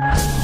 you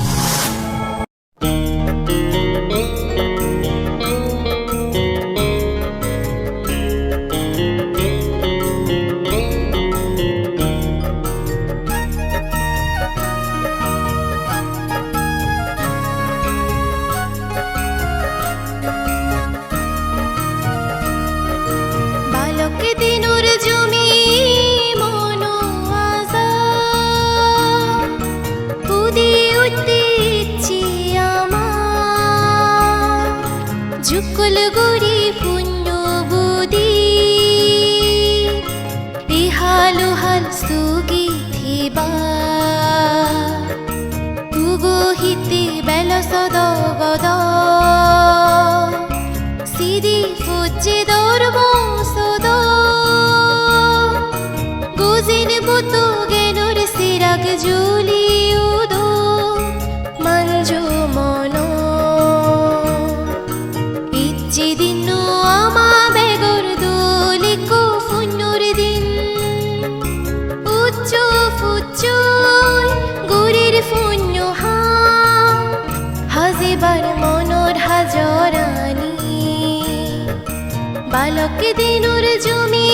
Tarak দিনুর জমি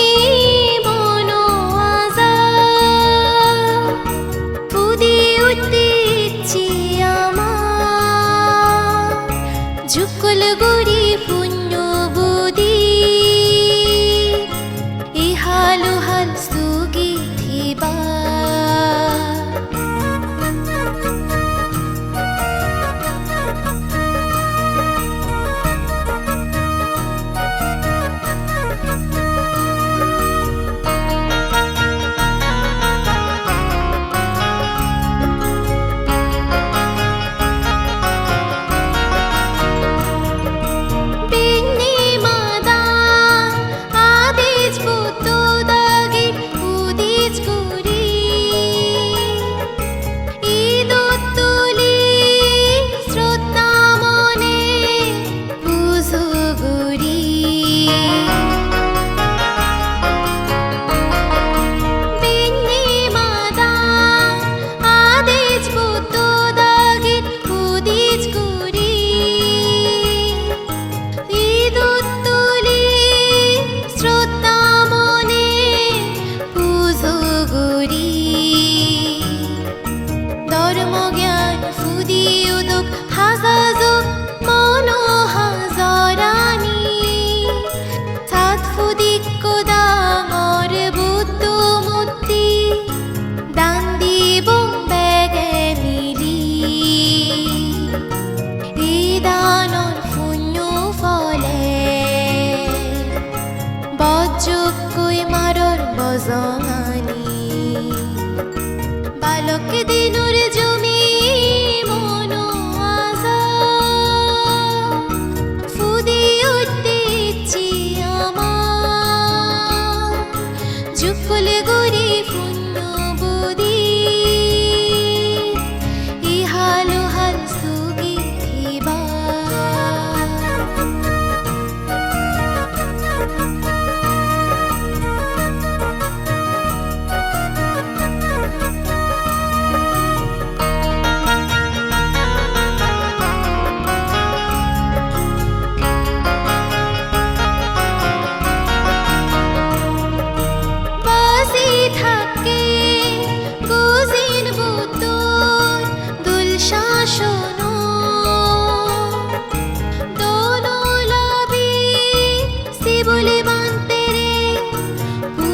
বনো আজা উদি উঠতে ইচ্ছে আমার। ঝুকল গরি পুণ্য বুদি ইহাল হাল সুগি থিবা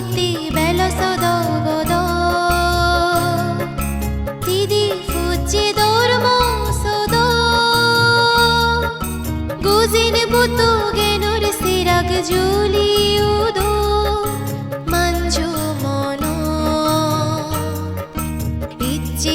Kitty, bello sodo godo. Didi fuggi dormo sodo. Guzin butu genur sirag juli udo. Manju mono. Itchi